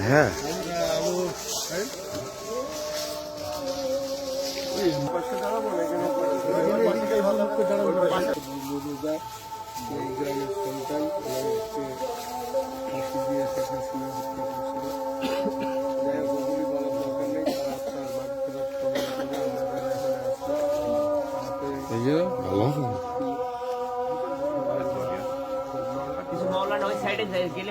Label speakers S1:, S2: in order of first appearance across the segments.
S1: হ্যাঁ।
S2: কিছু মাওলানা ওই সাইডে গেলে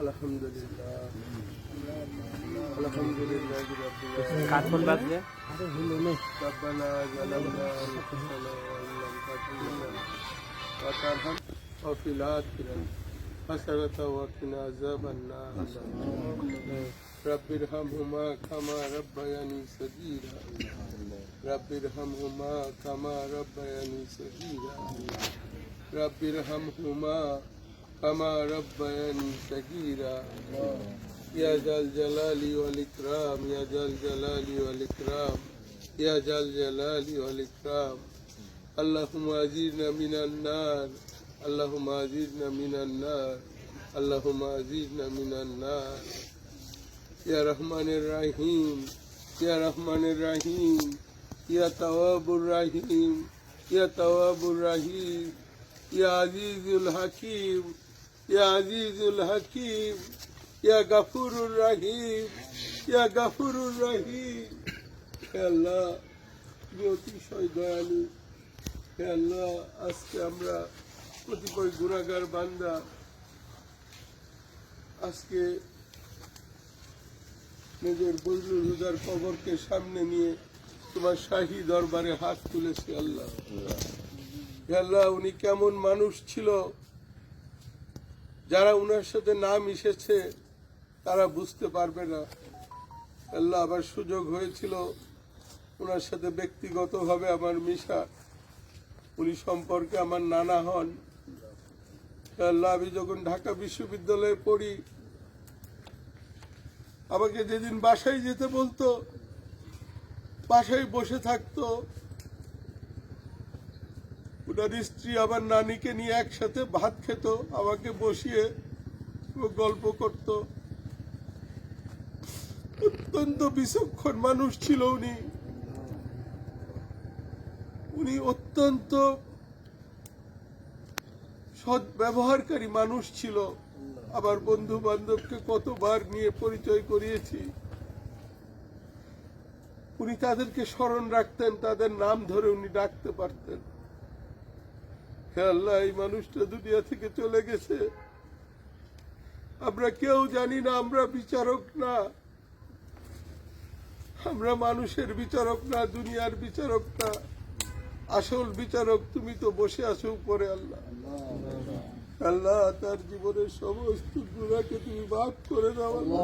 S3: আলহামদুলিল্লাহ আলহামদুলিল্লাহ রাব্বিল আলামিন।
S2: কাজ কোন বাজবে
S3: ربنا ظلمنا انفسنا وان لم تغفر لنا وترحم وفي الاخره حسنة وقنا عذاب النار رب ارحمهما كما ربياني صغيرا رب ارحمهما كما ربياني صغيرا رب ارحمهما كما ربياني صغيرا يا ذا الجلال والإكرام يا ذا الجلال والإكرام يا ذا الجلال والإكرام اللهم أزيدنا من النار اللهم أزيدنا من النار اللهم أزيدنا من النار يا رحمن الرحيم يا رحمن الرحيم يا تواب الرحيم يا تواب الرحيم يا عزيز الحكيم ইয়া আজিজুল হাকিম ইয়া বান্দা। আজকে নিজের বজরুল হুদার কবরকে সামনে নিয়ে তোমার শাহী দরবারে হাত তুলেছি আল্লাহ। আল্লাহ, উনি কেমন মানুষ ছিল। যারা উনার সাথে না মিশেছে, তারা বুঝতে পারবে না। আল্লাহ আবার সুযোগ হয়েছিল ওনার সাথে ব্যক্তিগতভাবে আমার মিশা। উনি সম্পর্কে আমার নানা হন। আল্লাহ, আমি যখন ঢাকা বিশ্ববিদ্যালয়ে পড়ি, আমাকে যেদিন বাসায় যেতে বলতো, বাসায় বসে থাকতো ওনার স্ত্রী আবার নানিকে নিয়ে একসাথে ভাত খেত, আমাকে বসিয়ে গল্প করত। অত্যন্ত বিচক্ষণ মানুষ ছিল উনি। উনি অত্যন্ত সৎ ব্যবহারকারী মানুষ ছিল। আবার বন্ধু বান্ধবকে কতবার নিয়ে পরিচয় করিয়েছি। উনি তাদেরকে স্মরণ রাখতেন, তাদের নাম ধরে উনি ডাকতে পারতেন। আল্লাহ, এই মানুষটা দুনিয়া থেকে চলে গেছে। আমরা কেউ জানি না, আমরা বিচারক না। আমরা মানুষের বিচারক না, দুনিয়ার বিচারক না। আসল বিচারক তুমি তো বসে আছো উপরে, আল্লাহ। আল্লাহ, তার জীবনের সমস্ত গুণাকে তুমি ভাগ করে দাও, আল্লাহ।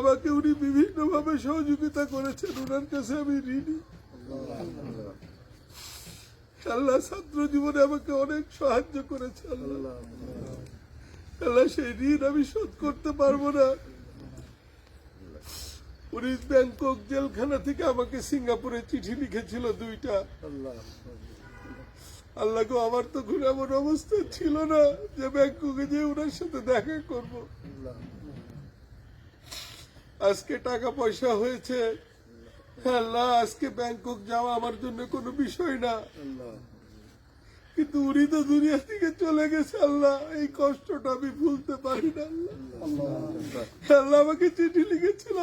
S3: আমাকে উনি বিভিন্ন ভাবে সহযোগিতা করেছেন, ওনার কাছে আমি ঋণী। আল্লাহ ছাত্র জীবনে আমাকে অনেক সাহায্য করেছে, আল্লাহ। আল্লাহ, সেই ঋণ আমি শোধ করতে পারব না। উনি ব্যাংকক জেলখানা থেকে আমাকে সিঙ্গাপুরে চিঠি লিখেছিল দুইটা। আল্লাহ গো, আমার তো ঘুরে এমন অবস্থা ছিল না যে ব্যাংককে যে ওনার সাথে দেখা করব। আজকে টাকা পয়সা হয়েছে আল্লাহ আজকে ব্যাংকক যাওয়া আমার জন্য কোনো বিষয় না। কিন্তু উনি তো দুনিয়া থেকে চলে গেছে আল্লাহ। এই কষ্টটা আমি ভুলতে পারি না আল্লাহ। আল্লাহ। আমাকে চিঠি লিখেছিল।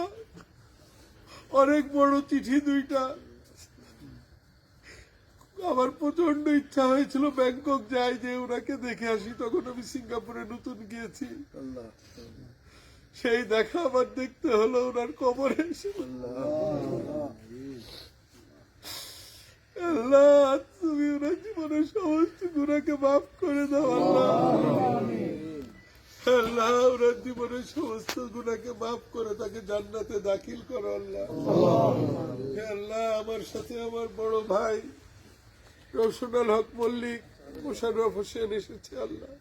S3: অনেক বড় চিঠি দুইটা। আমার প্রচণ্ড ইচ্ছা হয়েছিল ব্যাংকক যাই যে ওনাকে দেখে আসি। তখন আমি সিঙ্গাপুরে নতুন গিয়েছি। সেই দেখা আবার দেখতে হলো ওনার কবরে এসে আল্লাহ, তুমি ওনার জীবনের সমস্ত গুণাকে মাফ করে দাও, আল্লাহ। আল্লাহ, ওনার জীবনের সমস্ত গুণাকে মাফ করে তাকে জান্নাতে দাখিল করো, আল্লাহ। আল্লাহ, আমার সাথে আমার বড় ভাই রৌশনাল হক মল্লিক, মোশাররফ হোসেন এসেছে, আল্লাহ।